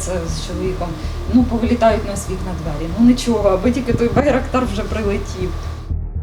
оце з чоловіком. Ну, повилітають на світ на двері. Ну нічого, аби тільки той байрактар вже прилетів.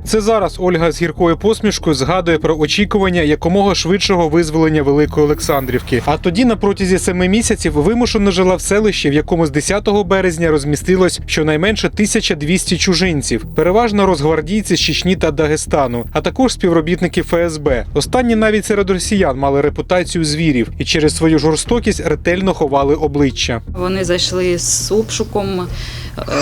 Це зараз Ольга з гіркою посмішкою згадує про очікування якомога швидшого визволення Великої Олександрівки. А тоді, на протязі семи місяців, вимушено жила в селищі, в якому з 10 березня розмістилось щонайменше 1200 чужинців, переважно розгвардійці з Чечні та Дагестану, а також співробітники ФСБ. Останні навіть серед росіян мали репутацію звірів і через свою жорстокість ретельно ховали обличчя. Вони зайшли з обшуком.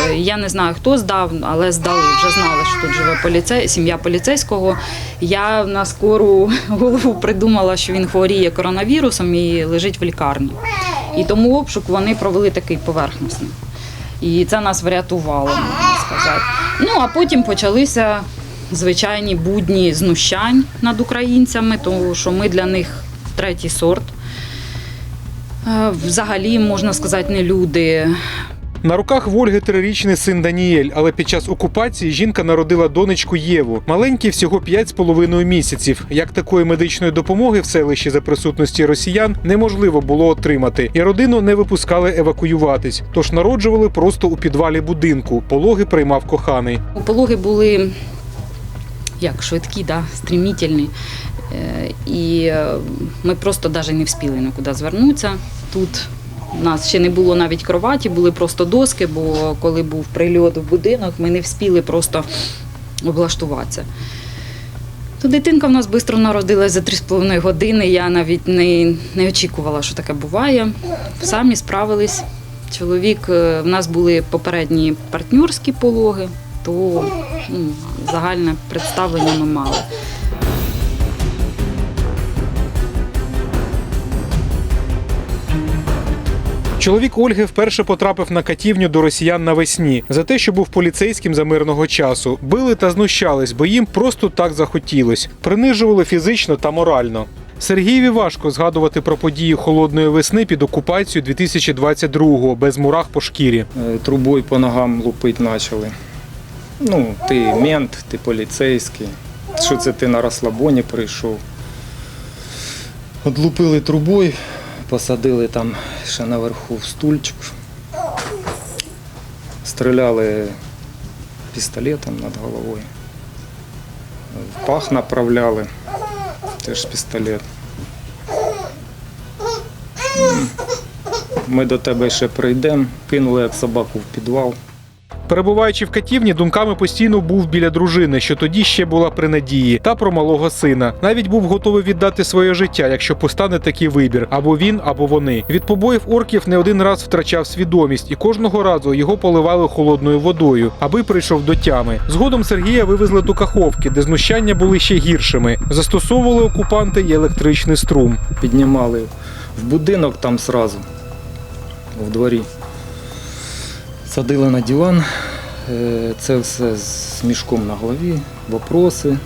Е, Я не знаю, хто здав, але здали. Вже знали, що тут живе поліцей, сім'я поліцейського. Я на скору голову придумала, що він хворіє коронавірусом і лежить в лікарні. І тому обшук вони провели такий поверхностний. І це нас врятувало, можна сказати. Ну а потім почалися звичайні будні знущань над українцями, тому що ми для них третій сорт. Е, Взагалі, можна сказати, не люди. На руках в Ольги трирічний син Даніель, але під час окупації жінка народила донечку Єву. Маленькій всього 5,5 місяців. Як такої медичної допомоги в селищі за присутності росіян неможливо було отримати, і родину не випускали евакуюватись, тож народжували просто у підвалі будинку. Пологи приймав коханий. Пологи були як швидкі, да, стрімітельні. Е, І е, ми просто навіть не встигли нікуди звернутися. Тут у нас ще не було навіть кроваті, були просто доски, бо коли був прильот в будинок, ми не встигли просто облаштуватися. То дитинка в нас швидко народилась за 3,5 години. Я навіть не, не очікувала, що таке буває. Самі справились. Чоловік, е, в нас були попередні партнерські пологи, то ну, загальне представлення ми мали. Чоловік Ольги вперше потрапив на катівню до росіян навесні за те, що був поліцейським за мирного часу. Били та знущались, бо їм просто так захотілось. Принижували фізично та морально. Сергієві важко згадувати про події холодної весни під окупацією 2022-го без мурах по шкірі. Е, трубою по ногам лупити почали. Ну, ти мент, ти поліцейський. Що це ти на розслабоні прийшов? Одлупили трубою, посадили там ще наверху в стульчик. Стріляли пістолетом над головою. В пах направляли, теж пістолет. Ми до тебе ще прийдемо, кинули як собаку в підвал. Перебуваючи в катівні, думками постійно був біля дружини, що тоді ще була при надії, та про малого сина. Навіть був готовий віддати своє життя, якщо постане такий вибір: або він, або вони. Від побоїв орків не один раз втрачав свідомість, і кожного разу його поливали холодною водою, аби прийшов до тями. Згодом Сергія вивезли до Каховки, де знущання були ще гіршими. Застосовували окупанти й електричний струм. піднімали в будинок там сразу, в дворі. Садили на диван, Е, це все з мішком на голові, вопроси,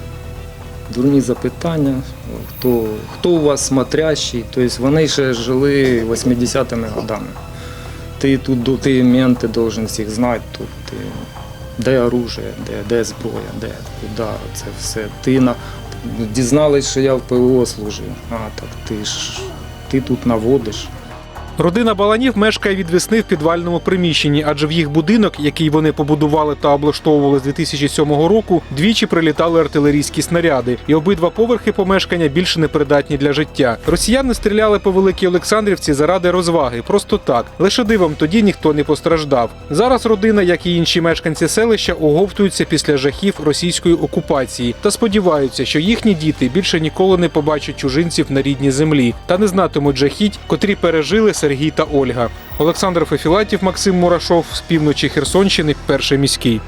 дурні запитання, хто, хто у вас смотрящий. Тобто вони ще жили 80-ми годами. Ти тут до- ти менти должен всіх знати, тут ти, де оружие, де, де зброя, де, куди, це все. Ти на, дізнались, що я в ПВО служив. А, так ти ж ти тут наводиш. Родина Баланів мешкає від весни в підвальному приміщенні, адже в їх будинок, який вони побудували та облаштовували з 2007 року, двічі прилітали артилерійські снаряди, і обидва поверхи помешкання більше не придатні для життя. Росіяни стріляли по великій Олександрівці заради розваги, просто так. Лише дивом тоді ніхто не постраждав. Зараз родина, як і інші мешканці селища, оговтуються після жахів російської окупації та сподіваються, що їхні діти більше ніколи не побачать чужинців на рідній землі та не знатимуть жахіть, котрі пережили Сергій та Ольга. Олександр Фефілатів, Максим Мурашов з півночі Херсонщини, перший міський.